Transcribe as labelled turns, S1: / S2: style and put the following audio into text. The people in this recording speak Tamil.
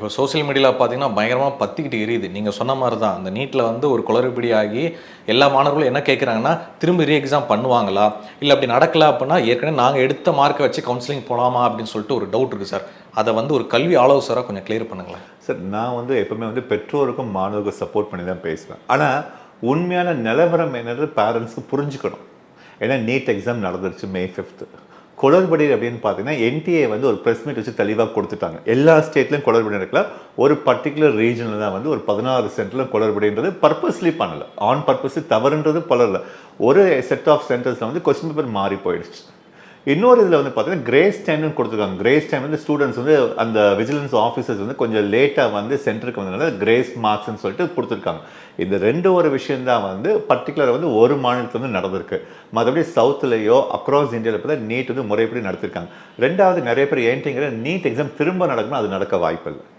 S1: இப்போ சோஷியல் மீடியாவில் பார்த்தீங்கன்னா பயங்கரமாக பற்றிக்கிட்டு எரியுது. நீங்கள் சொன்ன மாதிரி தான் அந்த நீட்டில் வந்து ஒரு குளறுபடி ஆகி எல்லா மாணவர்களும் என்ன கேட்குறாங்கன்னா திரும்ப ரீ எக்ஸாம் பண்ணுவாங்களா? இல்லை அப்படி நடக்கல அப்படின்னா ஏற்கனவே நாங்கள் எடுத்த மார்க்கை வச்சு கவுன்சிலிங் போகலாமா அப்படின்னு சொல்லிட்டு ஒரு டவுட் இருக்குது சார் அதை வந்து ஒரு கல்வி ஆலோசராக கொஞ்சம் கிளியர் பண்ணுங்களேன்.
S2: சார் நான் வந்து எப்போவுமே வந்து பெற்றோருக்கும் மாணவருக்கும் சப்போர்ட் பண்ணி தான் பேசுவேன். ஆனால் உண்மையான நிலவரம் என்னது பேரண்ட்ஸுக்கு புரிஞ்சுக்கணும். ஏன்னா நீட் எக்ஸாம் நடந்துருச்சு மே ஃபிஃப்த்து குளறுபடி அப்படின்னு பார்த்தீங்கன்னா என்டிஏ வந்து ஒரு ப்ரெஸ் மீட் வச்சு தெளிவாக கொடுத்துட்டாங்க. எல்லா ஸ்டேட்லையும் குளறுபடி நடக்கல. ஒரு பர்டிகுலர் ரீஜனில் தான் வந்து ஒரு பதினாறு சென்டரில் குளறுபடின்றது பர்பஸ்லி பண்ணலை. ஆன் பர்பஸ்லி தவறுன்றது பலரில் ஒரு செட் ஆஃப் சென்டர்ஸில் வந்து கொஸ்டின் பேப்பர் மாறி போயிடுச்சு. இன்னொரு இதில் வந்து பார்த்தீங்கன்னா கிரேஸ் டைம்னு கொடுத்துருக்காங்க. கிரேஸ் டைம் வந்து ஸ்டூடெண்ட்ஸ் வந்து அந்த விஜிலன்ஸ் ஆஃபீஸர்ஸ் வந்து கொஞ்சம் லேட்டாக வந்து சென்டருக்கு வந்ததுனால கிரேஸ் மார்க்ஸ்னு சொல்லிட்டு கொடுத்துருக்காங்க. இந்த ரெண்டு ஒரு விஷயந்தான் வந்து பர்டிகுலராக வந்து ஒரு மாநிலத்தில் வந்து நடந்திருக்கு. மற்றபடி சவுத்துலேயோ அக்ராஸ் இந்தியாவில் பார்த்தா நீட் வந்து முறைப்படி நடத்திருக்காங்க. ரெண்டாவது நிறைய பேர் ஏன்ட்டிங்கிற நீட் எக்ஸாம் திரும்ப நடக்கணும் அது நடக்க வாய்ப்பில்லை.